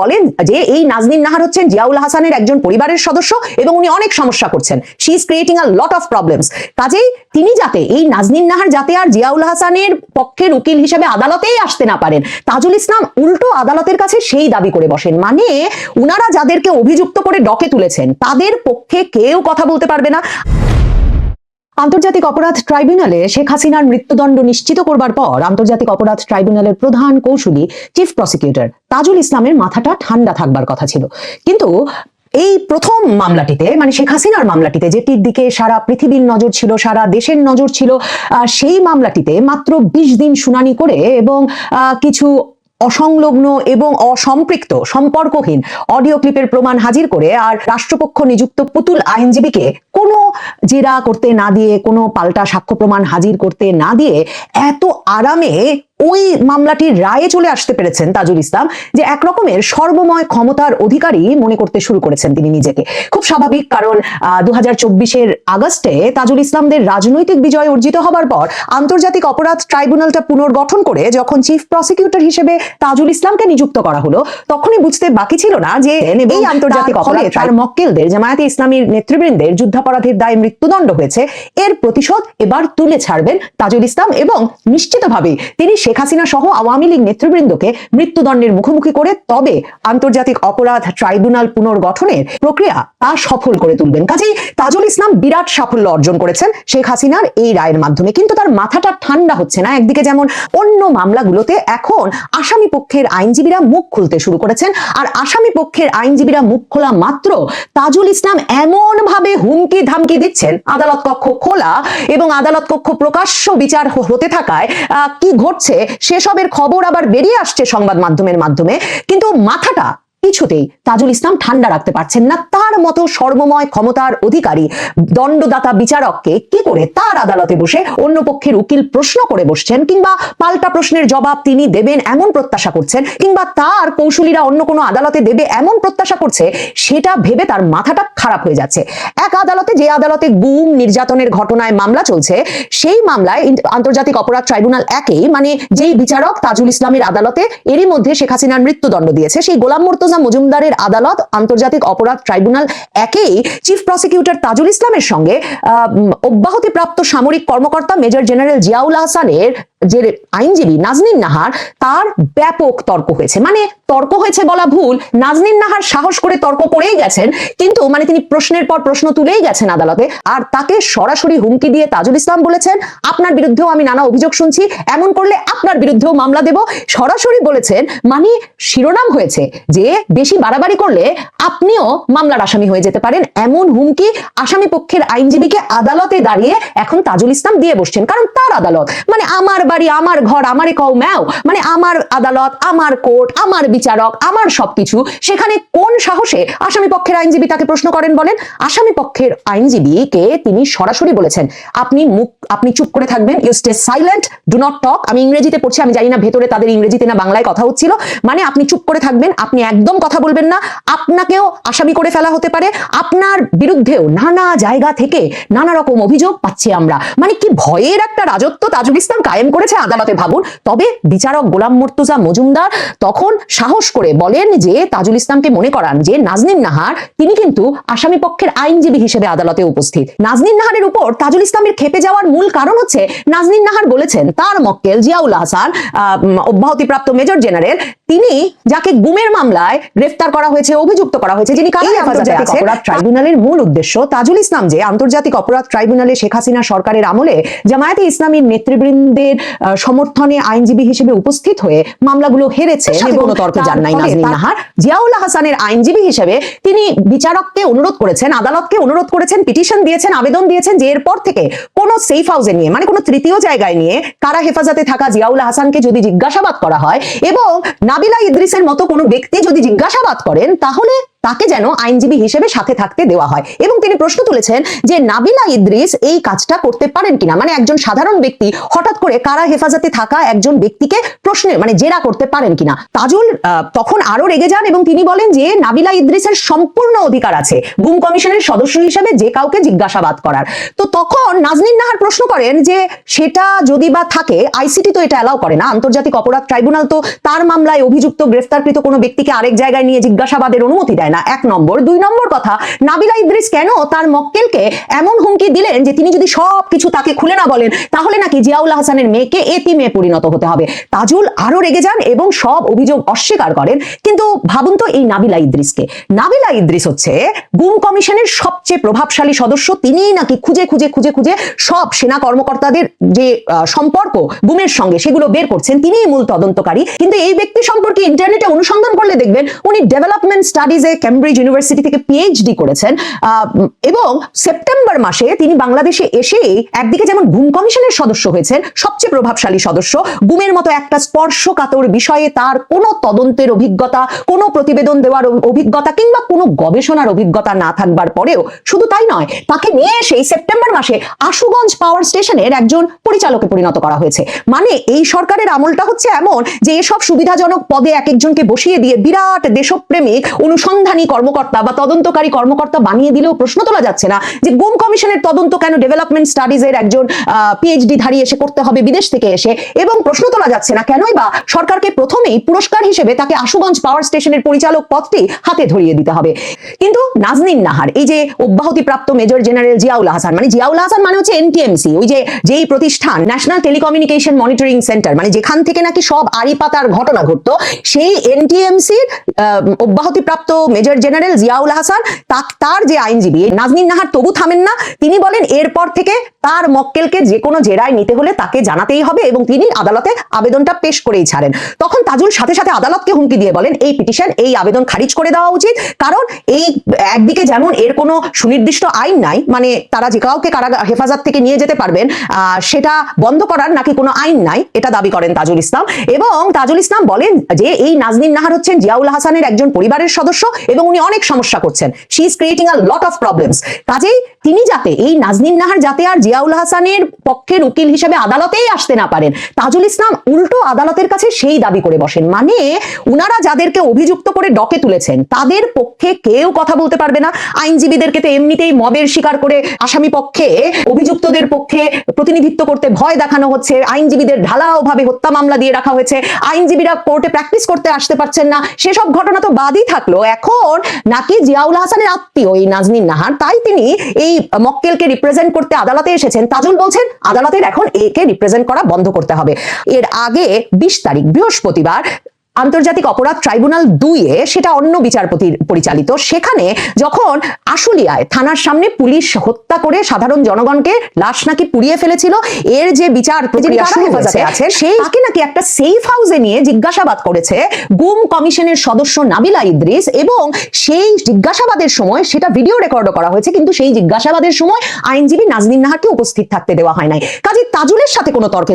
বলেন যে এই নাজনীন নাহার হচ্ছেন জিয়াউল হাসানের একজন পরিবারের সদস্য এবং উনি অনেক সমস্যা করছেন। She is creating a lot of problems কাজেই তিনি যাতে এই নাজনীন নাহার যাতে আর জিয়াউল হাসানের পক্ষের উকিল হিসেবে আদালতেই আসতে না পারেন, তাজুল ইসলাম উল্টো আদালতের কাছে সেই দাবি করে বসেন। মানে উনারা যাদেরকে অভিযুক্ত করে ডকে তুলেছেন, তাদের পক্ষে কেউ কথা বলতে পারবে না। আন্তর্জাতিক অপরাধ ট্রাইব্যুনালে শেখ হাসিনার মৃত্যুদণ্ড নিশ্চিত করবার পর আন্তর্জাতিক অপরাধ ট্রাইব্যুনালের প্রধান কৌশলী, চিফ প্রসিকিউটর তাজুল ইসলামের মাথাটা ঠান্ডা থাকবার কথা ছিল। কিন্তু এই প্রথম মামলাটিতে মানে শেখ হাসিনার মামলাটিতে যেটির দিকে সারা পৃথিবীর নজর ছিল, সারা দেশের নজর ছিল সেই মামলাটিতে মাত্র বিশ দিন শুনানি করে এবং কিছু অসংলগ্ন এবং অসম্পৃক্ত, সম্পর্কহীন অডিও ক্লিপের প্রমাণ হাজির করে আর রাষ্ট্রপক্ষ নিযুক্ত পুতুল আইনজীবীকে কোনো জেরা করতে না দিয়ে, কোনো পাল্টা সাক্ষ্য প্রমাণ হাজির করতে না দিয়ে এত আরামে ওই মামলাটির রায়ে চলে আসতে পেরেছেন তাজুল ইসলাম যে এক রকমের সর্বময় ক্ষমতার অধিকারী মনে করতে শুরু করেছেন তিনি নিজেকে। খুব স্বাভাবিক কারণ দু হাজার চব্বিশের আগস্টে তাজুল ইসলামদের রাজনৈতিক বিজয় অর্জিত হবার পর আন্তর্জাতিক অপরাধ ট্রাইব্যুনালটা পুনর্গঠন করে যখন চিফ প্রসিকিউটর হিসেবে তাজুল ইসলামকে নিযুক্ত করা হলো তখনই বুঝতে বাকি ছিল না যে এই আন্তর্জাতিক অপরাধ তার মক্কেলদের জামায়াতে ইসলামীর নেতৃবৃন্দের যুদ্ধাপরাধের দায়ে মৃত্যুদণ্ড হয়েছে। এর প্রতিশোধ এবার তুলে ছাড়বেন তাজুল ইসলাম এবং নিশ্চিতভাবে তিনি শেখ হাসিনা সহ আওয়ামী লীগ নেতৃবৃন্দকে মৃত্যুদণ্ডের মুখোমুখি করে তবে আন্তর্জাতিক অপরাধ ট্রাইব্যুনাল পুনর্গঠনের প্রক্রিয়া তা সফল করে তুলবেন। কাজেই তাজুল ইসলাম বিরাট সাফল্য অর্জন করেছেন। শেখ হাসিনার এই রায়ের মাধ্যমে কিন্তু তার মাথাটা ঠান্ডা হচ্ছে না। একদিকে যেমন অন্য মামলাগুলোতে এখন আসামি পক্ষের আইনজীবীরা মুখ খুলতে শুরু করেছেন, আর আসামি পক্ষের আইনজীবীরা মুখ খোলা মাত্র তাজুল ইসলাম এমন ভাবে হুমকি ধামকি দিচ্ছেন। আদালত কক্ষ খোলা এবং আদালত কক্ষ প্রকাশ্য বিচার হতে থাকায় কি ঘটছে সেসবের খবর আবার বেরিয়ে আসছে সংবাদ মাধ্যমের মাধ্যমে। কিন্তু মাথাটা কিছুতেই তাজুল ইসলাম ঠান্ডা রাখতে পারছেন না তার মতো সর্বময় ক্ষমতার অধিকারী দণ্ডদাতা বিচারককে কি করে তার আদালতে বসে অন্য পক্ষের উকিল প্রশ্ন করে বসছেন কিংবা পাল্টা প্রশ্নের জবাব তিনি দেবেন এমন প্রত্যাশা করছেন কিংবা তার কৌশলীরা অন্য কোনো আদালতে দেবে এমন প্রত্যাশা করছে, সেটা ভেবে তার মাথাটা খারাপ হয়ে যাচ্ছে। এক আদালতে যে আদালতে গুম, নির্যাতনের ঘটনায় মামলা চলছে, সেই মামলায় আন্তর্জাতিক অপরাধ ট্রাইব্যুনাল একেই মানে যেই বিচারক তাজুল ইসলামের আদালতে এরই মধ্যে শেখ হাসিনার মৃত্যুদণ্ড দিয়েছে, সেই গোলাম মুর্তজা মজুমদারের আদালত আন্তর্জাতিক অপরাধ ট্রাইব্যুনাল একেই চিফ প্রসিকিউটর তাজুল ইসলামের সঙ্গে অব্যাহতিপ্রাপ্ত সামরিক কর্মকর্তা মেজর জেনারেল জিয়াউল হাসানের যে আইনজীবী নাজনীন নাহার তার ব্যাপক তর্ক হয়েছে। মানে তর্ক হয়েছে বলা ভুল, নাজনীন নাহার সাহস করে তর্ক করেই গেছেন, কিন্তু মানে তিনি প্রশ্নের পর প্রশ্ন তুলেই গেছেন আদালতে। আর তাকে সরাসরি হুমকি দিয়ে তাজুল ইসলাম বলেছেন, আপনার বিরুদ্ধেও আমি নানা অভিযোগ শুনছি, এমন করলে আপনার বিরুদ্ধেও মামলা দেব। সরাসরি বলেছেন মানে শিরোনাম হয়েছে যে বেশি বাড়াবাড়ি করলে আপনিও মামলার আসামি হয়ে যেতে পারেন। এমন হুমকি আসামি পক্ষের আইনজীবীকে আদালতে দাঁড়িয়ে এখন তাজুল ইসলাম দিয়ে বসছেন, কারণ তার আদালত মানে আমার বাড়ি, আমার ঘর, আমারে কও ম্যাও। মানে আমার আদালত, আমার কোর্ট, আমার বিচারক, আমার সবকিছু, সেখানে কোন সাহসে আসামি পক্ষের আইনজীবী তাকে প্রশ্ন করেন বলেন? আসামি পক্ষের আইনজীবীকে তিনি সরাসরি বলেছেন, আপনি মুখ, আপনি চুপ করে থাকবেন you stay silent do not talk আমি ইংরেজিতে পড়ছি, আমি জানি না ভেতরে তাদের ইংরেজিতে না বাংলায় কথা হচ্ছিল। মানে আপনি চুপ করে থাকবেন, আপনি একদম কথা বলবেন না, আপনাকেও আসামি করে ফেলা হতে পারে। আপনার বিরুদ্ধেও নানা জায়গা থেকে নানা রকম অভিযোগ পাচ্ছি আমরা। মানে কি ভয়ের একটা রাজত্ব তাজুল ইসলাম কায়েম করেছে আদালতে ভাবুন। তবে বিচারক গোলাম মুর্তুজা মজুমদার তখন সাহস করে বলেন যে তাজুল ইসলামকে মনে করান যে নাজনীন নাহার তিনি কিন্তু আসামি পক্ষের আইনজীবী হিসেবে আদালতে উপস্থিত। নাজনীন নাহারের উপর তাজুল ইসলামের খেপে যাওয়ার মূল কারণ হচ্ছে নাজনীন নাহার বলেছেন তার মক্কেল জিয়াউল হাসান অব্যাহতিপ্রাপ্ত মেজর জেনারেল তিনি যাকে গুমের মামলায় গ্রেফতার করা হয়েছে অভিযুক্ত করা হয়েছে যিনি কারা হেফাজতে আছে অপরাধ ট্রাইব্যুনালের মূল উদ্দেশ্য তাজুল ইসলাম যে আন্তর্জাতিক অপরাধ ট্রাইব্যুনালে শেখ হাসিনা সরকারের আমলে জামায়াতে ইসলামীর নেতৃবৃন্দের সমর্থনে আইনজীবী হিসেবে উপস্থিত হয়ে মামলাগুলো হেরেছে কোনো তর্কে যান নাই নাজনীন নাহার। জিয়াউল হাসানের আইনজীবী হিসেবে তিনি বিচারককে অনুরোধ করেছেন আদালতকে অনুরোধ করেছেন পিটিশন দিয়েছেন আবেদন দিয়েছেন যে এরপর থেকে কোনো সেফ হাউসে নিয়ে মানে কোনো তৃতীয় জায়গায় নিয়ে কারা হেফাজতে থাকা জিয়াউল হাসানকে যদি জিজ্ঞাসাবাদ করা হয় এবং নাবিলা ইদ্রিসের মতো কোনো ব্যক্তি যদি জিজ্ঞাসাবাদ করেন তাহলে তাকে যেন আইনজীবী হিসেবে সাথে থাকতে দেওয়া হয়। এবং তিনি প্রশ্ন তুলেছেন যে, নাবিলা ইদ্রিস এই কাজটা করতে পারেন কিনা? মানে একজন সাধারণ ব্যক্তি হঠাৎ করে কারা হেফাজতে থাকা একজন ব্যক্তিকে প্রশ্নের মানে জেরা করতে পারেন কিনা? তাজুল তখন আরও রেগে যান এবং তিনি বলেন যে, নাবিলা ইদ্রিসের সম্পূর্ণ অধিকার আছে। গুম কমিশনের সদস্য হিসেবে যে কাউকে জিজ্ঞাসাবাদ করার। তো তখন নাজনীন নাহার প্রশ্ন করেন যে সেটা যদি বা থাকে আইসিটি তো এটা অ্যালাউ করে না, আন্তর্জাতিক অপরাধ ট্রাইব্যুনাল তো তার মামলায় অভিযুক্ত, গ্রেফতারকৃত কোনো ব্যক্তিকে আরেক জায়গায় নিয়ে জিজ্ঞাসাবাদের অনুমতি দেয় না। এক নম্বর। দুই নম্বর কথা, নাবিলা ইদ্রিস কেন তার মক্কেলকে এমন হুমকি দিলেন যে তিনি যদি সব কিছু তাকে খুলে না বলেন, তাহলে নাকি জিয়াউল হাসানের মেয়েকে এতিমে পরিণত হতে হবে। তাজুল আরও রেগে যান এবং সব অভিযোগ অস্বীকার করেন। কিন্তু ভাবুন তো এই নাবিলা ইদ্রিসকে। নাবিলা ইদ্রিস হচ্ছে গুম কমিশনের সবচেয়ে প্রভাবশালী সদস্য, তিনিই নাকি খুঁজে খুঁজে খুঁজে খুঁজে সব সেনা কর্মকর্তাদের যে সম্পর্ক গুমের সঙ্গে সেগুলো বের করছেন, তিনিই মূল তদন্তকারী। কিন্তু এই ব্যক্তি সম্পর্কে ইন্টারনেটে অনুসন্ধান করলে দেখবেন, উনি ডেভেলপমেন্ট স্টাডিজে ক্যামব্রিজ ইউনিভার্সিটি থেকে পিএইচডি করেছেন এবং সেপ্টেম্বর মাসে তিনি বাংলাদেশে এসেই একদিকে যেমন গুম কমিশনের সদস্য হয়েছেন, সবচেয়ে প্রভাবশালী সদস্য, গুমের মতো একটা স্পর্শকাতর বিষয়ে তার কোনো তদন্তের অভিজ্ঞতা, কোনো প্রতিবেদন দেওয়ার অভিজ্ঞতা কিংবা কোনো গবেষণার অভিজ্ঞতা না থাকবার পরেও শুধু তাই নয়, তাকে নিয়ে এসে এই সেপ্টেম্বর মাসে আশুগঞ্জ পাওয়ার স্টেশনের একজন পরিচালকে পরিণত করা হয়েছে। মানে এই সরকারের আমলটা হচ্ছে এমন যে এসব সুবিধাজনক পদে এক একজনকে বসিয়ে দিয়ে বিরাট দেশপ্রেমিক অনুসন্ধানী কর্মকর্তা বা তদন্তকারী কর্মকর্তা বানিয়ে দিলেও প্রশ্ন তোলা যাচ্ছে না যে গুম কমিশনের তদন্ত কেন ডেভেলপমেন্ট স্টাডিজের একজন পিএইচডি ধারী এসে করতে হবে, বিদেশ থেকে এসে? এবং প্রশ্ন তোলা যাচ্ছে না কেনই বা সরকারকে প্রথমেই পুরস্কার হিসেবে তাকে আশুগঞ্জ পাওয়ার স্টেশনের পরিচালক পদটি হাতে ধরিয়ে দিতে হবে। কিন্তু নাজনীন নাহার, এই যে অব্যাহতিপ্রাপ্ত মেজর জেনারেল জিয়াউল হাসান মানে জিয়াউল হাসান মানে হচ্ছে এনটিএমসি ওই যে যেই প্রতিষ্ঠান ন্যাশনাল টেলিকমিউনিকেশন মনিটরিং সেন্টার মানে যেখান থেকে নাকি সব আরিপাতার ঘটনা ঘটতো, সেই এনটিএমসির অব্যাহতিপ্রাপ্ত মেজর জেনারেল জিয়াউল হাসান তার যে আইনজীবী, নাজনীন নাহার তবু থামেন না, তিনি বলেন এরপর থেকে তার মক্কেলকে যে কোনো জেরায় নিতে হলে তাকে জানাতেই হবে এবং তিনি আদালতে আবেদনটা পেশ করেই ছাড়েন। তখন তাজুল সাথে সাথে আদালতকে হুমকি দিয়ে বলেন, এই পিটিশন, এই আবেদন খারিজ করে দেওয়া উচিত। কারণ এই একদিকে যেমন এর কোনো সুনির্দিষ্ট আইন নাই মানে তারা যে কাউকে কারাগার হেফাজত থেকে নিয়ে যেতে পারবেন সেটা বন্ধ করার নাকি কোনো আইন নাই, এটা দাবি করেন তাজুল ইসলাম। এবং তাজুল ইসলাম বলেন যে, এই নাজনীন নাহার হচ্ছেন জিয়াউল হাসানের একজন পরিবারের সদস্য এবং উনি অনেক সমস্যা করছেন। She is creating a lot of problems কাজেই তিনি যাতে, এই নাজনীন নাহার যাতে আর জিয়াউল হাসানের পক্ষের উকিল হিসেবে আদালতেই আসতে না পারেন, তাজুল ইসলাম উল্টো আদালতের কাছে সেই দাবি করে বসেন। মানে উনারা যাদেরকে অভিযুক্ত করে ডকে তুলেছেন, তাদের পক্ষে কেউ কথা বলতে পারবে না। আইনজীবীদেরকে তো এমনিতেই মবের শিকার করে আসামি পক্ষে, অভিযুক্তদের পক্ষে প্রতিনিধিত্ব করতে ভয় দেখানো হচ্ছে। আইনজীবীদের ঢালাও ভাবে হত্যা মামলা দিয়ে রাখা হয়েছে। আইনজীবীরা কোর্টে প্র্যাকটিস করতে আসতে পারছেন না। সেসব ঘটনা তো বাদই থাকল। এখন নাকি জিয়াউল হাসানের আত্মীয় এই নাজনীন নাহার, তাই তিনি এই মক্কেলকে রিপ্রেজেন্ট করতে আদালতে এসেছেন, তাজুল বলছেন, আদালতের এখন একে রিপ্রেজেন্ট করা বন্ধ করতে হবে। এর আগে বিশ তারিখ, বৃহস্পতিবার আন্তর্জাতিক অপরাধ ট্রাইব্যুনাল দুইয়ে সেটা অন্য বিচারপতির পরিচালিত। সেখানে যখন আশুলিয়ায় থানার সামনে পুলিশ হত্যা করে সাধারণ জনগণকে লাশ নাকি পুড়িয়ে ফেলেছিল এর যে বিচার আছে সেই তাকে নাকি একটা সেফ হাউসে নিয়ে জিজ্ঞাসাবাদ করেছে গুম কমিশনের সদস্য নাবিলা ইদ্রিস এবং সেই জিজ্ঞাসাবাদের সময় সেটা ভিডিও রেকর্ডও করা হয়েছে কিন্তু সেই জিজ্ঞাসাবাদের সময় আইনজীবী নাজনীন নাহারকে উপস্থিত থাকতে দেওয়া হয় নাই। কাজে তাজুলের সাথে কোনো তর্কে